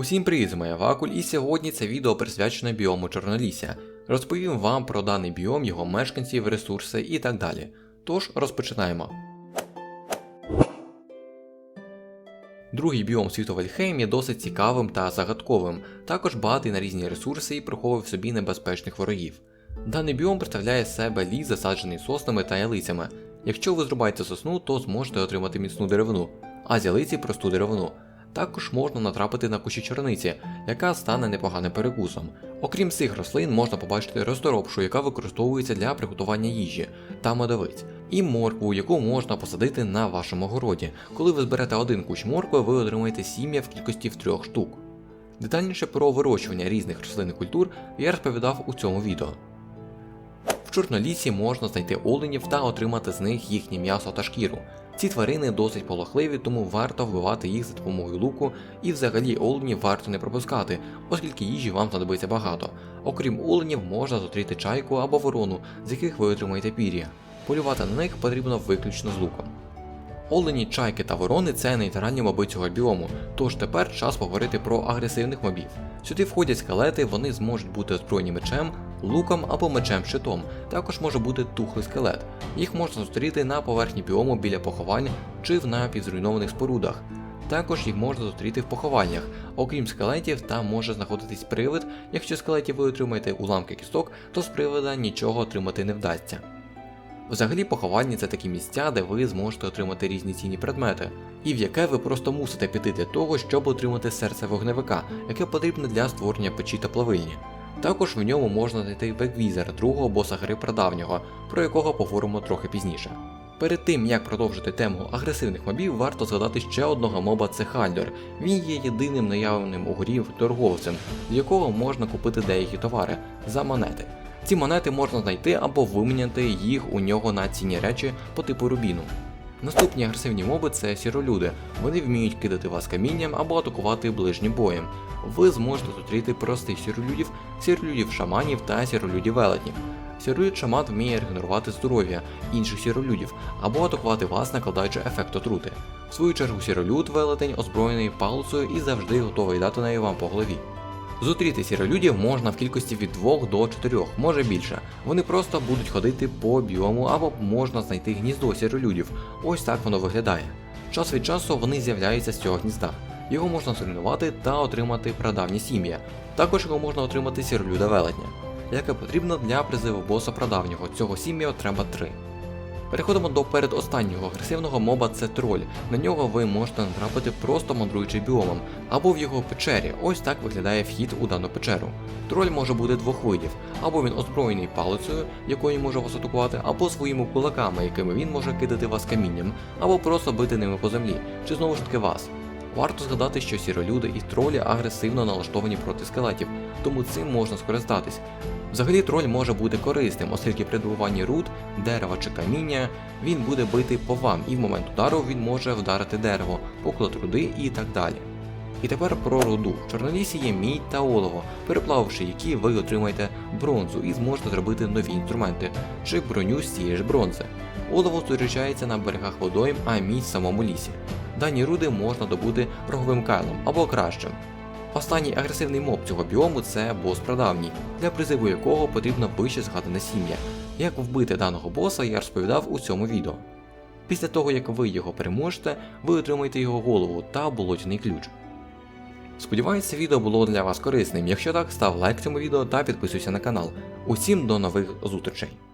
Усім привіт, з моя Вакуль, і сьогодні це відео присвячене біому Чорнолісся. Розповім вам про даний біом, його мешканців, ресурси і так далі. Тож розпочинаємо. Другий біом світу Вальхейм є досить цікавим та загадковим, також багатий на різні ресурси і приховує в собі небезпечних ворогів. Даний біом представляє себе ліс, засаджений соснами та ялицями. Якщо ви зрубаєте сосну, то зможете отримати міцну деревину, а з ялиці просту деревину. Також можна натрапити на кущі чорниці, яка стане непоганим перекусом. Окрім цих рослин, можна побачити розторопшу, яка використовується для приготування їжі, та медовиць, і моркву, яку можна посадити на вашому городі. Коли ви зберете один кущ моркви, ви отримаєте сім'я в кількості в трьох штук. Детальніше про вирощування різних рослинних культур я розповідав у цьому відео. В Чорнолісі можна знайти оленів та отримати з них їхнє м'ясо та шкіру. Ці тварини досить полохливі, тому варто вбивати їх за допомогою луку, і взагалі оленів варто не пропускати, оскільки їжі вам знадобиться багато. Окрім оленів, можна зустріти чайку або ворону, з яких ви отримаєте пір'я. Полювати на них потрібно виключно з луком. Олені, чайки та ворони це нейтральні моби цього біому, тож тепер час поговорити про агресивних мобів. Сюди входять скелети, вони зможуть бути озброєні мечем, луком або мечем щитом. Також може бути тухлий скелет. Їх можна зустріти на поверхні біому біля поховань чи в напівзруйнованих спорудах. Також їх можна зустріти в поховальнях. Окрім скелетів, там може знаходитись привид. Якщо скелетів ви отримаєте уламки кісток, то з привида нічого отримати не вдасться. Взагалі поховальні це такі місця, де ви зможете отримати різні цінні предмети, і в яке ви просто мусите піти для того, щоб отримати серце вогневика, яке потрібне для створення печі та плавильні. Також в ньому можна знайти веквізера, другого боса гри прадавнього, про якого поговоримо трохи пізніше. Перед тим як продовжити тему агресивних мобів, варто згадати ще одного моба це Хальдер. Він є єдиним наявним у горі торговцем, з якого можна купити деякі товари за монети. Ці монети можна знайти або виміняти їх у нього на цінні речі по типу рубіну. Наступні агресивні моби це сіролюди. Вони вміють кидати вас камінням або атакувати ближнім боєм. Ви зможете зустріти простих сіролюдів, сіролюдів шаманів та сіролюдів велетнів. Сіролюд шаман вміє регенерувати здоров'я інших сіролюдів або атакувати вас, накладаючи ефект отрути. В свою чергу сіролюд велетень озброєний палицею і завжди готовий дати неї вам по голові. Зустріти сіролюдів можна в кількості від 2 до 4, може більше. Вони просто будуть ходити по біому або можна знайти гніздо сіролюдів. Ось так воно виглядає. Час від часу вони з'являються з цього гнізда. Його можна зруйнувати та отримати прадавні сім'я. Також його можна отримати сіролюда велетня, яке потрібно для призиву боса прадавнього. Цього сім'я треба 3. Переходимо до передостаннього агресивного моба це троль. На нього ви можете натрапити просто мандруючи біомом, або в його печері. Ось так виглядає вхід у дану печеру. Троль може бути двох видів, або він озброєний палицею, якою може вас атакувати, або своїми кулаками, якими він може кидати вас камінням, або просто бити ними по землі, чи знову ж таки вас. Варто згадати, що сіролюди і тролі агресивно налаштовані проти скелетів, тому цим можна скористатись. Взагалі троль може бути корисним, оскільки при добуванні руд, дерева чи каміння він буде бити по вам, і в момент удару він може вдарити дерево, поклад руди і так далі. І тепер про руду. В Чорнолісі є мідь та олово, переплавивши які ви отримаєте бронзу і зможете зробити нові інструменти чи броню з цієї ж бронзи. Олово зустрічається на берегах водойм, а мідь в самому лісі. Дані руди можна добути роговим кайлом або кращим. Останній агресивний моб цього біому це бос прадавній, для призиву якого потрібно вище згадане сім'я. Як вбити даного боса, я розповідав у цьому відео. Після того, як ви його переможете, ви отримаєте його голову та болотяний ключ. Сподіваюся, відео було для вас корисним. Якщо так, став лайк цьому відео та підписуйся на канал. Усім до нових зустрічей!